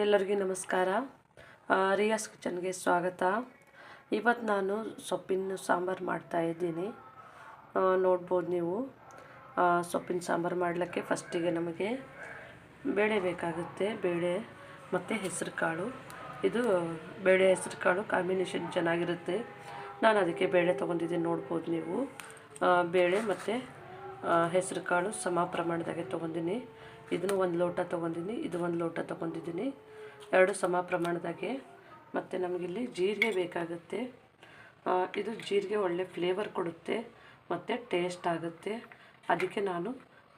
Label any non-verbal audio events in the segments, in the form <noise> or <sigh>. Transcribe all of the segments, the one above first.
ಎಲ್ಲರಿಗೂ ನಮಸ್ಕಾರ. ರಿಯಾಸ್ ಕಿಚನ್ಗೆ ಸ್ವಾಗತ. ಇವತ್ತು ನಾನು ಸೊಪ್ಪಿನ ಸಾಂಬಾರು ಮಾಡ್ತಾ ಇದ್ದೀನಿ. ನೋಡ್ಬೋದು ನೀವು. ಸೊಪ್ಪಿನ ಸಾಂಬಾರು ಮಾಡಲಿಕ್ಕೆ ಫಸ್ಟಿಗೆ ನಮಗೆ ಬೇಳೆ ಬೇಕಾಗುತ್ತೆ. ಬೇಳೆ ಮತ್ತು ಹೆಸರು ಕಾಳು. ಇದು ಬೇಳೆ ಹೆಸರು ಕಾಳು ಕಾಂಬಿನೇಷನ್ ಚೆನ್ನಾಗಿರುತ್ತೆ. ನಾನು ಅದಕ್ಕೆ ಬೇಳೆ ತೊಗೊಂಡಿದ್ದೀನಿ ನೋಡ್ಬೋದು ನೀವು. ಬೇಳೆ ಮತ್ತು ಹೆಸರು ಕಾಳು ಸಮ ಪ್ರಮಾಣದಾಗೆ ತೊಗೊಂಡಿನಿ. ಇದನ್ನು ಒಂದು ಲೋಟ ತೊಗೊಂಡಿನಿ ಇದು ಒಂದು ಲೋಟ ತೊಗೊಂಡಿದ್ದೀನಿ. ಎರಡು ಸಮ ಪ್ರಮಾಣದಾಗೆ. ಮತ್ತು ನಮಗಿಲ್ಲಿ ಜೀರಿಗೆ ಬೇಕಾಗುತ್ತೆ. ಇದು ಜೀರಿಗೆ ಒಳ್ಳೆ ಫ್ಲೇವರ್ ಕೊಡುತ್ತೆ, ಮತ್ತು ಟೇಸ್ಟ್ ಆಗುತ್ತೆ. ಅದಕ್ಕೆ ನಾನು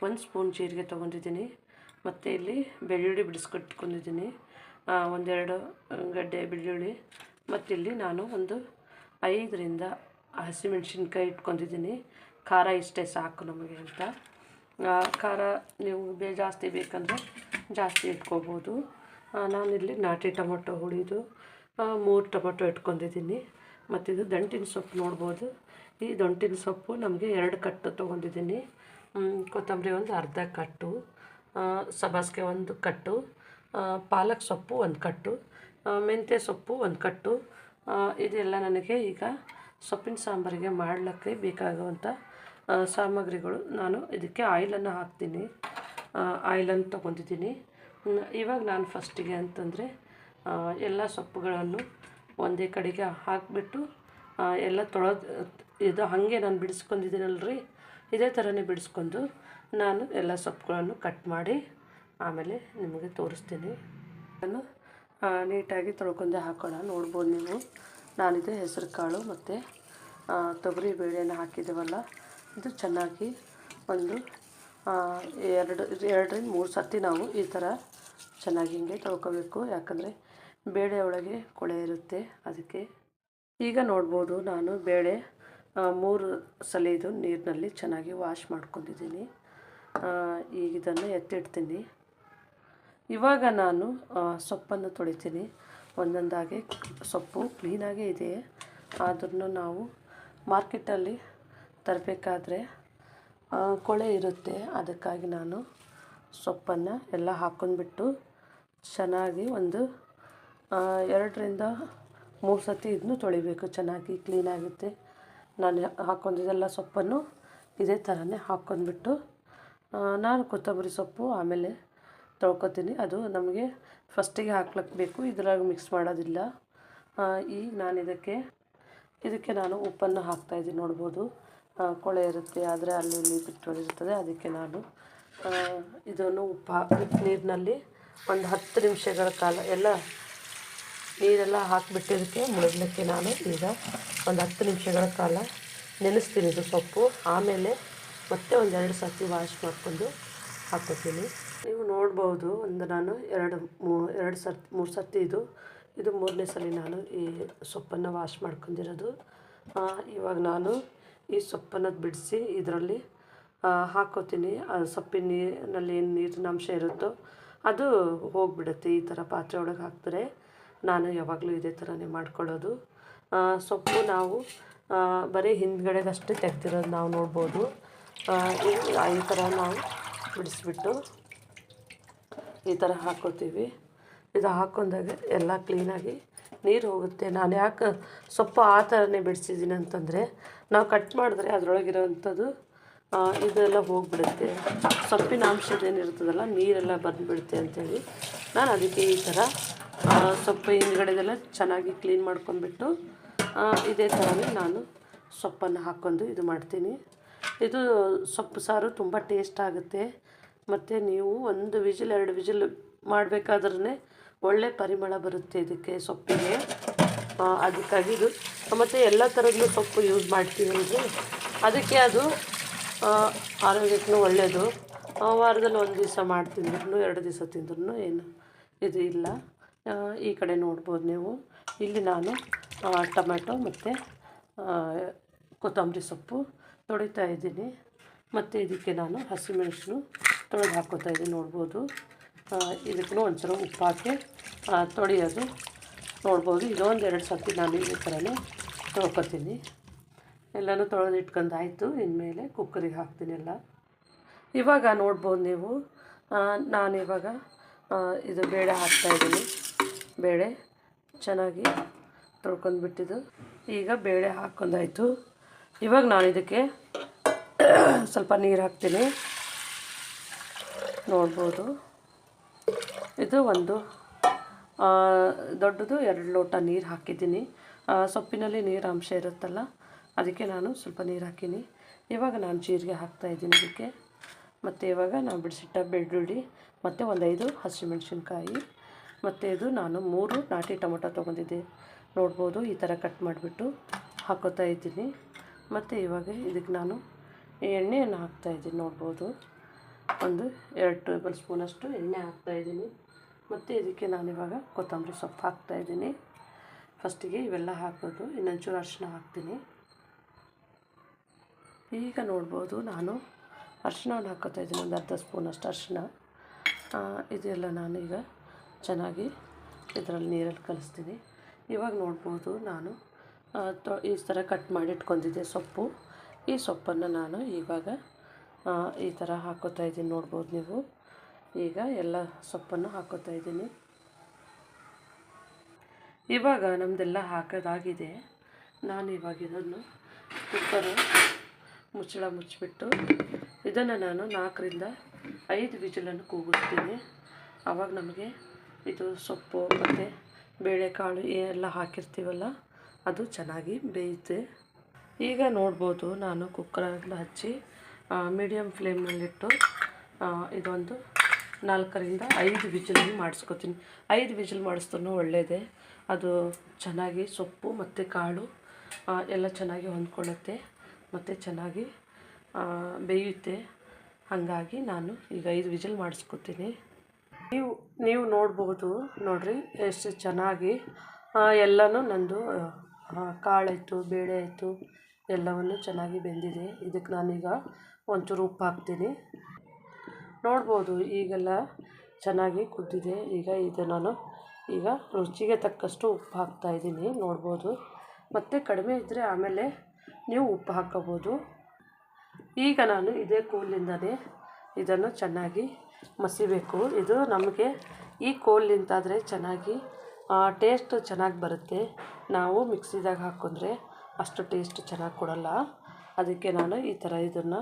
ಒಂದು ಸ್ಪೂನ್ ಜೀರಿಗೆ ತೊಗೊಂಡಿದ್ದೀನಿ. ಮತ್ತು ಇಲ್ಲಿ ಬೆಳ್ಳುಳ್ಳಿ ಬಿಡಿಸ್ಕೊಟ್ಕೊಂಡಿದ್ದೀನಿ. ಒಂದೆರಡು ಗಡ್ಡೆ ಬೆಳ್ಳುಳ್ಳಿ. ಮತ್ತು ಇಲ್ಲಿ ನಾನು ಒಂದು ಐದರಿಂದ ಹಸಿಮೆಣ್ಸಿನ್ಕಾಯಿ ಇಟ್ಕೊಂಡಿದ್ದೀನಿ. ಖಾರ ಇಷ್ಟೇ ಸಾಕು ನಮಗೆ ಅಂತ. ಖಾರ ನೀವು ಬೇ, ಜಾಸ್ತಿ ಬೇಕಂದರೆ ಜಾಸ್ತಿ ಇಟ್ಕೋಬೋದು. ನಾನಿಲ್ಲಿ ನಾಟಿ ಟೊಮೊಟೊ ಹುಳಿದು ಮೂರು ಟೊಮೊಟೊ ಇಟ್ಕೊಂಡಿದ್ದೀನಿ. ಮತ್ತು ಇದು ದಂಟಿನ ಸೊಪ್ಪು ನೋಡ್ಬೋದು. ಈ ದಂಟಿನ ಸೊಪ್ಪು ನಮಗೆ ಎರಡು ಕಟ್ಟು ತೊಗೊಂಡಿದ್ದೀನಿ. ಕೊತ್ತಂಬರಿ ಒಂದು ಅರ್ಧ ಕಟ್ಟು ಸಬಾಸ್ಗೆ ಒಂದು ಕಟ್ಟು ಪಾಲಕ್ ಸೊಪ್ಪು ಒಂದು ಕಟ್ಟು ಮೆಂತ್ಯ ಸೊಪ್ಪು ಒಂದು ಕಟ್ಟು. ಇದೆಲ್ಲ ನನಗೆ ಈಗ ಸೊಪ್ಪಿನ ಸಾಂಬಾರಿಗೆ ಮಾಡಲಿಕ್ಕೆ ಬೇಕಾಗುವಂಥ ಸಾಮಗ್ರಿಗಳು. ನಾನು ಇದಕ್ಕೆ ಆಯಿಲನ್ನು ಹಾಕ್ತೀನಿ. ಆಯಿಲನ್ನು ತೊಗೊಂಡಿದ್ದೀನಿ. ಇವಾಗ ನಾನು ಫಸ್ಟಿಗೆ ಅಂತಂದರೆ ಎಲ್ಲ ಸೊಪ್ಪುಗಳನ್ನು ಒಂದೇ ಕಡೆಗೆ ಹಾಕಿಬಿಟ್ಟು ಎಲ್ಲ ತೊಳೆದು ಇದು ಹಾಗೆ ನಾನು ಬಿಡಿಸ್ಕೊಂಡಿದ್ದೀನಲ್ರಿ? ಇದೇ ಥರನೇ ಬಿಡಿಸ್ಕೊಂಡು ನಾನು ಎಲ್ಲ ಸೊಪ್ಪುಗಳನ್ನು ಕಟ್ ಮಾಡಿ ಆಮೇಲೆ ನಿಮಗೆ ತೋರಿಸ್ತೀನಿ. ನಾನು ನೀಟಾಗಿ ತೊಳ್ಕೊಂಡೆ ಹಾಕೋಣ. ನೋಡ್ಬೋದು ನೀವು. ನಾನಿದು ಹೆಸರು ಕಾಳು ಮತ್ತು ತೊಗರಿ ಬೇಳೆನ ಹಾಕಿದ್ದೇವಲ್ಲ ಇದು ಚೆನ್ನಾಗಿ ಒಂದು ಎರಡು, ಎರಡರಿಂದ ಮೂರು ಸರ್ತಿ ನಾವು ಈ ಥರ ಚೆನ್ನಾಗಿ ಹಿಂಗೆ ತೊಳ್ಕೊಬೇಕು. ಯಾಕಂದರೆ ಬೇಳೆ ಒಳಗೆ ಕೊಳೆ ಇರುತ್ತೆ. ಅದಕ್ಕೆ ಈಗ ನೋಡ್ಬೋದು ನಾನು ಬೇಳೆ ಮೂರು ಸಲ ಇದು ನೀರಿನಲ್ಲಿ ಚೆನ್ನಾಗಿ ವಾಶ್ ಮಾಡ್ಕೊಂಡಿದ್ದೀನಿ. ಈಗ ಇದನ್ನು ಎತ್ತಿಡ್ತೀನಿ. ಇವಾಗ ನಾನು ಸೊಪ್ಪನ್ನು ತೊಳಿತೀನಿ. ಒಂದೊಂದಾಗಿ ಸೊಪ್ಪು ಕ್ಲೀನಾಗೇ ಇದೆ. ಆದ್ರೂ ನಾವು ಮಾರ್ಕೆಟಲ್ಲಿ ತರಬೇಕಾದ್ರೆ ಕೊಳೆ ಇರುತ್ತೆ. ಅದಕ್ಕಾಗಿ ನಾನು ಸೊಪ್ಪನ್ನು ಎಲ್ಲ ಹಾಕೊಂಡ್ಬಿಟ್ಟು ಚೆನ್ನಾಗಿ ಒಂದು ಎರಡರಿಂದ ಮೂರು ಸತಿ ಇದನ್ನು ತೊಳಿಬೇಕು. ಚೆನ್ನಾಗಿ ಕ್ಲೀನಾಗುತ್ತೆ ನಾನು ಹಾಕೊಂಡಿದ್ದೆಲ್ಲ ಸೊಪ್ಪನ್ನು ಇದೇ ಥರನೇ ಹಾಕ್ಕೊಂಡ್ಬಿಟ್ಟು ನಾನು ಕೊತ್ತಂಬರಿ ಸೊಪ್ಪು ಆಮೇಲೆ ತೊಳ್ಕೊತೀನಿ. ಅದು ನಮಗೆ ಫಸ್ಟಿಗೆ ಹಾಕ್ಲಕ್ಕೆ ಬೇಕು. ಇದ್ರಾಗ ಮಿಕ್ಸ್ ಮಾಡೋದಿಲ್ಲ. ಈಗ ನಾನು ಇದಕ್ಕೆ ಇದಕ್ಕೆ ನಾನು ಉಪ್ಪನ್ನು ಹಾಕ್ತಾಯಿದ್ದೀನಿ ನೋಡ್ಬೋದು. ಕೊಳೆ ಇರುತ್ತೆ, ಆದರೆ ಅಲ್ಲಿ ಇಲ್ಲಿ ಅದಕ್ಕೆ ನಾನು ಇದನ್ನು ಉಪ್ಪು ಹಾಕಿ ನೀರಿನಲ್ಲಿ ಒಂದು ಹತ್ತು ನಿಮಿಷಗಳ ಕಾಲ ಎಲ್ಲ ನೀರೆಲ್ಲ ಹಾಕಿಬಿಟ್ಟಿದ್ದಕ್ಕೆ ಮುಳುಗಲಿಕ್ಕೆ ನಾನು ಈಗ ಒಂದು ಹತ್ತು ನಿಮಿಷಗಳ ಕಾಲ ನೆನೆಸ್ತೀನಿ ಇದು ಸೊಪ್ಪು. ಆಮೇಲೆ ಮತ್ತೆ ಒಂದೆರಡು ಸರ್ತಿ ವಾಶ್ ಮಾಡಿಕೊಂಡು ಹಾಕೋತೀನಿ ನೀವು ನೋಡ್ಬೋದು, ಒಂದು ನಾನು ಎರಡು ಮೂ, ಎರಡು ಸರ್ತಿ ಮೂರು ಸರ್ತಿ ಇದು ಇದು ಮೂರನೇ ಸಲ ನಾನು ಈ ಸೊಪ್ಪನ್ನು ವಾಶ್ ಮಾಡ್ಕೊಂಡಿರೋದು. ಇವಾಗ ನಾನು ಈ ಸೊಪ್ಪನ್ನು ಬಿಡಿಸಿ ಇದರಲ್ಲಿ ಹಾಕೋತೀನಿ. ಸೊಪ್ಪಿನ ನೀರಿನಲ್ಲಿ ಏನು ನೀರಿನ ಅಂಶ ಇರುತ್ತೋ ಅದು ಹೋಗಿಬಿಡುತ್ತೆ ಈ ಥರ ಪಾತ್ರೆ ಒಳಗೆ ಹಾಕಿದ್ರೆ. ನಾನು ಯಾವಾಗಲೂ ಇದೇ ಥರನೇ ಮಾಡ್ಕೊಳ್ಳೋದು. ಸೊಪ್ಪು ನಾವು ಬರೀ ಹಿಂದ್ಗಡೆಗಷ್ಟೇ ತೆಗ್ದಿರೋದು ನಾವು ನೋಡ್ಬೋದು. ಈ ಥರ ನಾವು ಬಿಡಿಸ್ಬಿಟ್ಟು ಈ ಥರ ಹಾಕೋತೀವಿ. ಇದು ಹಾಕೊಂಡಾಗ ಎಲ್ಲ ಕ್ಲೀನಾಗಿ ನೀರು ಹೋಗುತ್ತೆ. ನಾನು ಯಾಕೆ ಸೊಪ್ಪು ಆ ಥರನೇ ಬಿಡಿಸಿದ್ದೀನಿ ಅಂತಂದರೆ ನಾವು ಕಟ್ ಮಾಡಿದ್ರೆ ಅದರೊಳಗಿರೋವಂಥದ್ದು ಇದೆಲ್ಲ ಹೋಗಿಬಿಡುತ್ತೆ. ಸೊಪ್ಪಿನ ಅಂಶದೇನಿರ್ತದಲ್ಲ ನೀರೆಲ್ಲ ಬಂದುಬಿಡುತ್ತೆ ಅಂಥೇಳಿ ನಾನು ಅದಕ್ಕೆ ಈ ಥರ ಸೊಪ್ಪು ಹಿಂದ್ಗಡೆದೆಲ್ಲ ಚೆನ್ನಾಗಿ ಕ್ಲೀನ್ ಮಾಡ್ಕೊಂಡ್ಬಿಟ್ಟು ಆ, ಇದೇ ಥರನೇ ನಾನು ಸೊಪ್ಪನ್ನು ಹಾಕ್ಕೊಂಡು ಇದು ಮಾಡ್ತೀನಿ. ಇದು ಸೊಪ್ಪು ಸಾರು ತುಂಬ ಟೇಸ್ಟ್ ಆಗುತ್ತೆ. ಮತ್ತು ನೀವು ಒಂದು ವಿಜಿಲ್ ಎರಡು ವಿಜಿಲ್ ಮಾಡಬೇಕಾದ್ರೇ ಒಳ್ಳೆ ಪರಿಮಳ ಬರುತ್ತೆ ಇದಕ್ಕೆ ಸೊಪ್ಪಿಗೆ. ಆ, ಅದಕ್ಕಾಗಿ ಇದು ಮತ್ತು ಎಲ್ಲ ಥರದ್ದು ಸೊಪ್ಪು ಯೂಸ್ ಮಾಡ್ತೀವಿ ಮಾಡ್ತೀವಲ್ರಿ ಅದಕ್ಕೆ ಅದು ಆರೋಗ್ಯಕ್ಕೂ ಒಳ್ಳೆಯದು ವಾರದಲ್ಲಿ ಒಂದು ದಿವಸ ಮಾಡಿ ತಿಂದ್ರೂ ಎರಡು ದಿವಸ ತಿಂದ್ರೂ ಏನು ಇದು ಇಲ್ಲ. ಈ ಕಡೆ ನೋಡ್ಬೋದು ನೀವು. ಇಲ್ಲಿ ನಾನು ಟೊಮೆಟೊ ಮತ್ತು ಕೊತ್ತಂಬರಿ ಸೊಪ್ಪು ತೊಳಿತಾ ಇದ್ದೀನಿ. ಮತ್ತು ಇದಕ್ಕೆ ನಾನು ಹಸಿಮೆಣಸು ತೊಳೆದು ಹಾಕೋತಾ ಇದ್ದೀನಿ ನೋಡ್ಬೋದು. ಇದಕ್ಕೂ ಒಂಚೂರು ಉಪ್ಪು ಹಾಕಿ ತೊಳೆಯೋದು. ನೋಡ್ಬೋದು. ಇದೊಂದು ಎರಡು ಸರ್ತಿ ನಾನು ಈ ಥರನೇ ತೊಳ್ಕೊತೀನಿ. ಎಲ್ಲನೂ ತೊಳೆದು ಇಟ್ಕೊಂಡಾಯ್ತು. ಇನ್ಮೇಲೆ ಕುಕ್ಕರಿಗೆ ಹಾಕ್ತೀನಿ ಎಲ್ಲ. ಇವಾಗ ನೋಡ್ಬೋದು ನೀವು. ನಾನಿವಾಗ ಇದು ಬೇಳೆ ಹಾಕ್ತಾಯಿದ್ದೀನಿ ಬೇಳೆ ಚೆನ್ನಾಗಿ ತೊಳ್ಕೊಂಡ್ಬಿಟ್ಟಿದ್ದು. ಈಗ ಬೇಳೆ ಹಾಕ್ಕೊಂಡಾಯ್ತು. ಇವಾಗ ನಾನು ಇದಕ್ಕೆ <clears throat> ಸ್ವಲ್ಪ ನೀರು ಹಾಕ್ತೀನಿ. ನೋಡ್ಬೋದು. ಇದು ಒಂದು ದೊಡ್ಡದು ಎರಡು ಲೋಟ ನೀರು ಹಾಕಿದ್ದೀನಿ. ಸೊಪ್ಪಿನಲ್ಲಿ ನೀರು ಅಂಶ ಇರುತ್ತಲ್ಲ, ಅದಕ್ಕೆ ನಾನು ಸ್ವಲ್ಪ ನೀರು ಹಾಕೀನಿ. ಇವಾಗ ನಾನು ಜೀರಿಗೆ ಹಾಕ್ತಾಯಿದ್ದೀನಿ ಇದಕ್ಕೆ. ಮತ್ತು ಇವಾಗ ನಾನು ಬಿಡಿಸಿಟ್ಟ ಬೆಳ್ಳುಳ್ಳಿ, ಮತ್ತು ಒಂದು ಐದು ಹಸಿಮೆಣ್ಸಿನ್ಕಾಯಿ, ಮತ್ತು ಇದು ನಾನು ಮೂರು ನಾಟಿ ಟೊಮೊಟೊ ತೊಗೊಂಡಿದ್ದೆ. ನೋಡ್ಬೋದು ಈ ಥರ ಕಟ್ ಮಾಡಿಬಿಟ್ಟು ಹಾಕೋತಾ ಇದ್ದೀನಿ. ಮತ್ತು ಇವಾಗ ಇದಕ್ಕೆ ನಾನು ಎಣ್ಣೆಯನ್ನು ಹಾಕ್ತಾಯಿದ್ದೀನಿ ನೋಡ್ಬೋದು. ಒಂದು ಎರಡು ಟೇಬಲ್ ಸ್ಪೂನಷ್ಟು ಎಣ್ಣೆ ಹಾಕ್ತಾಯಿದ್ದೀನಿ ಮತ್ತು ಇದಕ್ಕೆ ನಾನಿವಾಗ ಕೊತ್ತಂಬರಿ ಸೊಪ್ಪು ಹಾಕ್ತಾಯಿದ್ದೀನಿ ಫಸ್ಟಿಗೆ ಇವೆಲ್ಲ ಹಾಕೋದು ಇನ್ನೊಂಚೂರು ಅರಿಶಿನ ಹಾಕ್ತೀನಿ. ಈಗ ನೋಡ್ಬೋದು ನಾನು ಅರಿಶಿಣವನ್ನು ಹಾಕೋತಾ ಇದ್ದೀನಿ ಒಂದು ಅರ್ಧ ಸ್ಪೂನಷ್ಟು ಅರಿಶಿನ ಆ, ಇದೆಲ್ಲ ನಾನು ಈಗ ಚೆನ್ನಾಗಿ ಇದರಲ್ಲಿ ನೀರಲ್ಲಿ ಕಲಿಸ್ತೀನಿ. ಇವಾಗ ನೋಡ್ಬೋದು ನಾನು ಈ ಥರ ಕಟ್ ಮಾಡಿ ಇಟ್ಕೊಂಡಿದ್ದೆ ಸೊಪ್ಪು. ಈ ಸೊಪ್ಪನ್ನು ನಾನು ಇವಾಗ ಈ ಥರ ಹಾಕೋತಾ ಇದ್ದೀನಿ ನೋಡ್ಬೋದು ನೀವು. ಈಗ ಎಲ್ಲ ಸೊಪ್ಪನ್ನು ಹಾಕೋತಾ ಇದ್ದೀನಿ. ಇವಾಗ ನಮ್ಮದೆಲ್ಲ ಹಾಕೋದಾಗಿದೆ. ನಾನು ಇವಾಗ ಇದನ್ನು ಕುಕ್ಕರು ಮುಚ್ಚಳ ಮುಚ್ಚಿಬಿಟ್ಟು ಇದನ್ನು ನಾನು ನಾಲ್ಕರಿಂದ ಐದು ವಿಜಿಲನ್ನು ಕೂಗಿಸ್ತೀನಿ. ಆವಾಗ ನಮಗೆ ಇದು ಸೊಪ್ಪು ಮತ್ತು ಬೇಳೆಕಾಳು ಎಲ್ಲ ಹಾಕಿರ್ತೀವಲ್ಲ, ಅದು ಚೆನ್ನಾಗಿ ಬೇಯುತ್ತೆ ಈಗ ನೋಡ್ಬೋದು ನಾನು ಕುಕ್ಕರನ್ನು ಹಚ್ಚಿ ಮೀಡಿಯಮ್ ಫ್ಲೇಮ್ನಲ್ಲಿಟ್ಟು ಇದೊಂದು ನಾಲ್ಕರಿಂದ ಐದು ವಿಜಿಲನ್ನು ಮಾಡಿಸ್ಕೊತೀನಿ. ಐದು ವಿಜಿಲ್ ಮಾಡಿಸ್ತೂ ಒಳ್ಳೆಯದೇ ಅದು ಚೆನ್ನಾಗಿ ಸೊಪ್ಪು ಮತ್ತು ಕಾಳು ಎಲ್ಲ ಚೆನ್ನಾಗಿ ಹೊಂದ್ಕೊಳ್ಳುತ್ತೆ. ಮತ್ತು ಚೆನ್ನಾಗಿ ಬೇಯುತ್ತೆ. ಹಾಗಾಗಿ ನಾನು ಈಗ ಐದು ವಿಜಿಲ್ ಮಾಡಿಸ್ಕೊತೀನಿ. ನೀವು ನೀವು ನೋಡ್ಬೋದು ನೋಡ್ರಿ, ಎಷ್ಟು ಚೆನ್ನಾಗಿ ಎಲ್ಲನೂ ನಂದು ಕಾಳಾಯಿತು ಬೇಳೆ ಆಯಿತು ಎಲ್ಲವನ್ನು ಚೆನ್ನಾಗಿ ಬೆಂದಿದೆ. ಇದಕ್ಕೆ ನಾನೀಗ ಒಂಚೂರು ಉಪ್ಪು ಹಾಕ್ತೀನಿ. ನೋಡ್ಬೋದು, ಈಗೆಲ್ಲ ಚೆನ್ನಾಗಿ ಕುದ್ದಿದೆ. ಈಗ ಇದು ನಾನು ಈಗ ರುಚಿಗೆ ತಕ್ಕಷ್ಟು ಉಪ್ಪು ಹಾಕ್ತಾಯಿದ್ದೀನಿ ನೋಡ್ಬೋದು. ಮತ್ತು ಕಡಿಮೆ ಇದ್ದರೆ ಆಮೇಲೆ ನೀವು ಉಪ್ಪು ಹಾಕ್ಕೋಬೋದು. ಈಗ ನಾನು ಇದೇ ಕೋಲಿಂದನೇ ಇದನ್ನು ಚೆನ್ನಾಗಿ ಮಸಿಬೇಕು. ಇದು ನಮಗೆ ಈ ಕೋಲಿಂದಾದರೆ ಚೆನ್ನಾಗಿ ಟೇಸ್ಟ್ ಚೆನ್ನಾಗಿ ಬರುತ್ತೆ. ನಾವು ಮಿಕ್ಸಿದಾಗ ಹಾಕೊಂಡ್ರೆ ಅಷ್ಟು ಟೇಸ್ಟ್ ಚೆನ್ನಾಗಿ ಕೊಡಲ್ಲ. ಅದಕ್ಕೆ ನಾನು ಈ ಥರ ಇದನ್ನು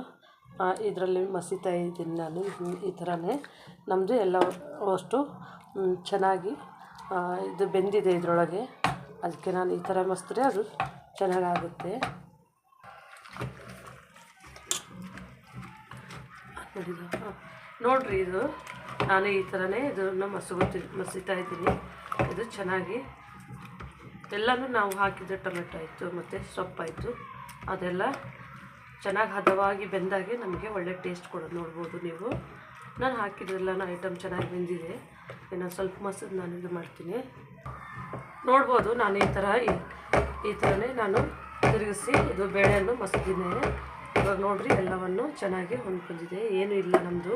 ಇದರಲ್ಲಿ ಮಸೀತಾ ಇದ್ದೀನಿ ನಾನು ಈ ಥರನೇ. ನಮ್ಮದು ಎಲ್ಲ ಅಷ್ಟು ಚೆನ್ನಾಗಿ ಇದು ಬೆಂದಿದೆ ಇದರೊಳಗೆ. ಅದಕ್ಕೆ ನಾನು ಈ ಥರ ಮಸಿದ್ರೆ ಅದು ಚೆನ್ನಾಗಾಗುತ್ತೆ. ನೋಡ್ರಿ ಇದು. ನಾನು ಈ ಥರನೇ ಇದನ್ನು ಮಸಗುತ್ತಿ ಮಸಿತಾ ಇದ್ದೀನಿ. ಇದು ಚೆನ್ನಾಗಿ. ಎಲ್ಲನೂ ನಾವು ಹಾಕಿದ ಟೊಮೆಟೊ ಆಯಿತು, ಮತ್ತು ಸೊಪ್ಪಾಯಿತು. ಅದೆಲ್ಲ ಚೆನ್ನಾಗಿ ಹದವಾಗಿ ಬೆಂದಾಗೆ ನಮಗೆ ಒಳ್ಳೆ ಟೇಸ್ಟ್ ಕೊಡೋದು ನೋಡ್ಬೋದು ನೀವು. ನಾನು ಹಾಕಿದ್ರೆಲ್ಲನೂ ಐಟಮ್ ಚೆನ್ನಾಗಿ ಬೆಂದಿದೆ. ಇನ್ನು ಸ್ವಲ್ಪ ಮಸದು ನಾನು ಇದು ಮಾಡ್ತೀನಿ. ನೋಡ್ಬೋದು ನಾನು ಈ ಥರ ಈ ಥರನೇ ನಾನು ತಿರುಗಿಸಿ ಇದು ಬೇಳೆಯನ್ನು ಮಸದಿನಿ ಇವಾಗ ನೋಡಿರಿ ಎಲ್ಲವನ್ನು ಚೆನ್ನಾಗಿ ಹೊಂದ್ಕೊಂಡಿದೆ. ಏನೂ ಇಲ್ಲ ನಮ್ಮದು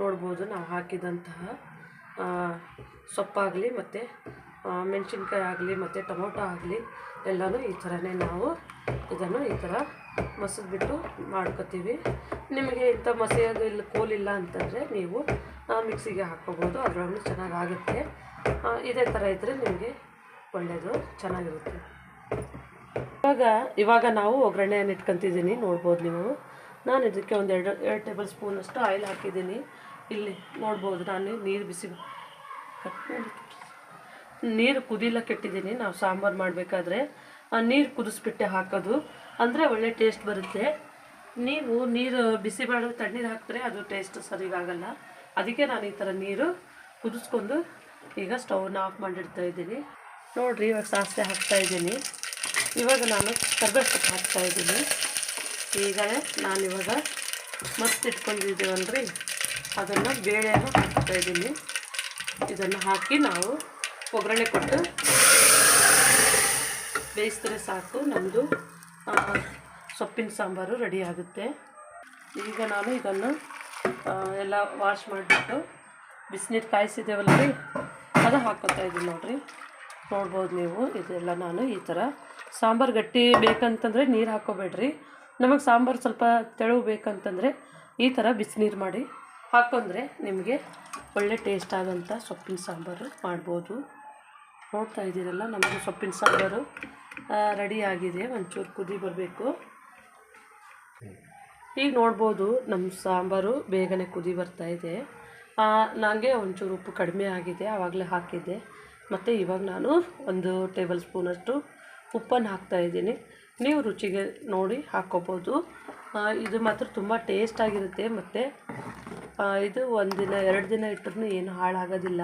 ನೋಡ್ಬೋದು ನಾವು ಹಾಕಿದಂತಹ ಸೊಪ್ಪಾಗಲಿ ಮತ್ತು ಮೆಣಸಿನ್ಕಾಯಿ ಆಗಲಿ ಮತ್ತು ಟೊಮೊಟೊ ಆಗಲಿ, ಎಲ್ಲನೂ ಈ ಥರನೇ ನಾವು ಇದನ್ನು ಈ ಥರ ಮಸದ್ಬಿಟ್ಟು ಮಾಡ್ಕೋತೀವಿ. ನಿಮಗೆ ಇಂಥ ಮಸಿಯೋದು ಇಲ್ಲಿ ಕೋಲಿಲ್ಲ ಅಂತಂದರೆ ನೀವು ಮಿಕ್ಸಿಗೆ ಹಾಕ್ಕೋಬೋದು. ಅದರೊಳಗೆ ಚೆನ್ನಾಗಾಗುತ್ತೆ. ಇದೇ ಥರ ಇದ್ದರೆ ನಿಮಗೆ ಒಳ್ಳೆಯದು ಚೆನ್ನಾಗಿರುತ್ತೆ. ಇವಾಗ ಇವಾಗ ನಾವು ಒಗ್ಗರಣೆಯನ್ನು ಇಟ್ಕೊತಿದ್ದೀನಿ. ನೋಡ್ಬೋದು ನೀವು. ನಾನು ಇದಕ್ಕೆ ಒಂದು ಎರಡು ಎರಡು ಟೇಬಲ್ ಸ್ಪೂನಷ್ಟು ಆಯಿಲ್ ಹಾಕಿದ್ದೀನಿ. ಇಲ್ಲಿ ನೋಡ್ಬೋದು ನಾನು ನೀರು ಬಿಸಿ ನೀರು ಕುದಿಲಕ್ಕೆ ಇಟ್ಟಿದ್ದೀನಿ. ನಾವು ಸಾಂಬಾರು ಮಾಡಬೇಕಾದ್ರೆ ಆ ನೀರು ಕುದಿಸ್ಬಿಟ್ಟೆ ಹಾಕೋದು. ಅಂದರೆ ಒಳ್ಳೆ ಟೇಸ್ಟ್ ಬರುತ್ತೆ. ನೀವು ನೀರು ಬಿಸಿ ತಣ್ಣೀರು ಹಾಕಿದ್ರೆ ಅದು ಟೇಸ್ಟ್ ಸರಿಗಾಗಲ್ಲ ಅದಕ್ಕೆ ನಾನು ಈ ಥರ ನೀರು ಕುದಿಸ್ಕೊಂಡು ಈಗ ಸ್ಟವ್ನ ಆಫ್ ಮಾಡಿಡ್ತಾ ಇದ್ದೀನಿ. ನೋಡಿರಿ, ಇವಾಗ ಸಾಸಿವೆ ಹಾಕ್ತಾ ಇದ್ದೀನಿ. ಇವಾಗ ನಾನು ಕರ್ಬೇವು ಸೊಪ್ಪು ಈಗ ನಾನು ಇವಾಗ ಮಸ್ತ್ ಇಟ್ಕೊಂಡಿದ್ದೀವಲ್ರಿ ಅದನ್ನು ಬೇಳೆಯನ್ನು ಹಾಕ್ತಾ ಇದ್ದೀನಿ. ಇದನ್ನು ಹಾಕಿ ನಾವು ಒಗ್ಗರಣೆ ಕೊಟ್ಟು ಬೇಯಿಸಿದ್ರೆ ಸಾಕು. ನಮ್ಮದು ಸೊಪ್ಪಿನ ಸಾಂಬಾರು ರೆಡಿ ಆಗುತ್ತೆ. ಈಗ ನಾನು ಇದನ್ನು ಎಲ್ಲ ವಾಶ್ ಮಾಡಿಬಿಟ್ಟು ಬಿಸಿನೀರು ಕಾಯಿಸಿದ್ದೇವಲ್ಲ ರೀ, ಅದು ಹಾಕ್ಕೊತಾ ಇದ್ದೀನಿ ನೋಡಿರಿ. ನೋಡ್ಬೋದು ನೀವು, ಇದೆಲ್ಲ ನಾನು ಈ ಥರ. ಸಾಂಬಾರು ಗಟ್ಟಿ ಬೇಕಂತಂದರೆ ನೀರು ಹಾಕ್ಕೋಬೇಡ್ರಿ ನಮಗೆ ಸಾಂಬಾರು ಸ್ವಲ್ಪ ತೆಳು ಬೇಕಂತಂದರೆ ಈ ಥರ ಬಿಸಿನೀರು ಮಾಡಿ ಹಾಕೊಂಡ್ರೆ ನಿಮಗೆ ಒಳ್ಳೆ ಟೇಸ್ಟ್ ಆಗೋಂಥ ಸೊಪ್ಪಿನ ಸಾಂಬಾರು ಮಾಡ್ಬೋದು. ನೋಡ್ತಾ ಇದ್ದೀರಲ್ಲ, ನಮಗೆ ಸೊಪ್ಪಿನ ಸಾಂಬಾರು ರೆಡಿ ಆಗಿದೆ. ಒಂಚೂರು ಕುದಿ ಬರಬೇಕು. ಈಗ ನೋಡ್ಬೋದು ನಮ್ಮ ಸಾಂಬಾರು ಬೇಗನೆ ಕುದಿ ಬರ್ತಾ ಇದೆ. ನನಗೆ ಒಂಚೂರು ಉಪ್ಪು ಕಡಿಮೆ ಆಗಿದೆ. ಆವಾಗಲೇ ಹಾಕಿದ್ದೆ. ಮತ್ತು ಇವಾಗ ನಾನು ಒಂದು ಟೇಬಲ್ ಸ್ಪೂನಷ್ಟು ಉಪ್ಪನ್ನು ಹಾಕ್ತಾಯಿದ್ದೀನಿ ನೀವು ರುಚಿಗೆ ನೋಡಿ ಹಾಕ್ಕೋಬೋದು. ಇದು ಮಾತ್ರ ತುಂಬ ಟೇಸ್ಟಾಗಿರುತ್ತೆ ಮತ್ತು ಇದು ಒಂದು ದಿನ ಎರಡು ದಿನ ಇಟ್ಟರೂ ಏನು ಹಾಳಾಗೋದಿಲ್ಲ.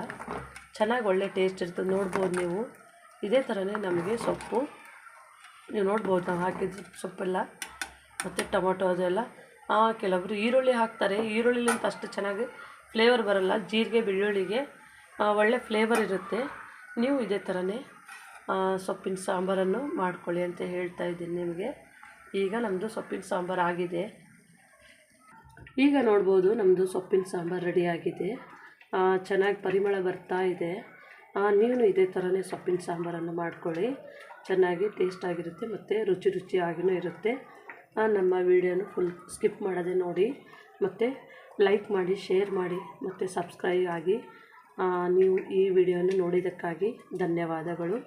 ಚೆನ್ನಾಗಿ ಒಳ್ಳೆ ಟೇಸ್ಟ್ ಇರ್ತದೆ. ನೋಡ್ಬೋದು ನೀವು. ಇದೇ ಥರನೇ ನಮಗೆ ಸೊಪ್ಪು. ನೀವು ನೋಡ್ಬೋದು ನಾವು ಹಾಕಿದ ಸೊಪ್ಪೆಲ್ಲ, ಮತ್ತು ಟೊಮೊಟೊ ಅದೆಲ್ಲ. ಕೆಲವರು ಈರುಳ್ಳಿ ಹಾಕ್ತಾರೆ. ಈರುಳ್ಳಿಲಿಂತ ಅಷ್ಟು ಚೆನ್ನಾಗಿ ಫ್ಲೇವರ್ ಬರಲ್ಲ. ಜೀರಿಗೆ, ಬೆಳ್ಳುಳ್ಳಿಗೆ ಒಳ್ಳೆ ಫ್ಲೇವರ್ ಇರುತ್ತೆ. ನೀವು ಇದೇ ಥರನೇ ಸೊಪ್ಪಿನ ಸಾಂಬಾರನ್ನು ಮಾಡ್ಕೊಳ್ಳಿ ಅಂತ ಹೇಳ್ತಾ ಇದ್ದೀನಿ ನಿಮಗೆ. ಈಗ ನಮ್ಮದು ಸೊಪ್ಪಿನ ಸಾಂಬಾರು ಆಗಿದೆ. ಈಗ ನೋಡ್ಬೋದು ನಮ್ಮದು ಸೊಪ್ಪಿನ ಸಾಂಬಾರು ರೆಡಿಯಾಗಿದೆ ಚೆನ್ನಾಗಿ ಪರಿಮಳ ಬರ್ತಾ ಇದೆ. ನೀವು ಇದೇ ಥರನೇ ಸೊಪ್ಪಿನ ಸಾಂಬಾರನ್ನು ಮಾಡ್ಕೊಳ್ಳಿ. ಚೆನ್ನಾಗಿ ಟೇಸ್ಟ್ ಆಗಿರುತ್ತೆ ಮತ್ತು ರುಚಿ ರುಚಿಯಾಗಿಯೂ ಇರುತ್ತೆ. ನಮ್ಮ ವಿಡಿಯೋನ ಫುಲ್ ಸ್ಕಿಪ್ ಮಾಡದೆ ನೋಡಿ. ಮತ್ತು ಲೈಕ್ ಮಾಡಿ ಶೇರ್ ಮಾಡಿ, ಮತ್ತು ಸಬ್ಸ್ಕ್ರೈಬ್ ಆಗಿ ನೀವು ಈ ವಿಡಿಯೋನ ನೋಡಿದ್ದಕ್ಕಾಗಿ ಧನ್ಯವಾದಗಳು.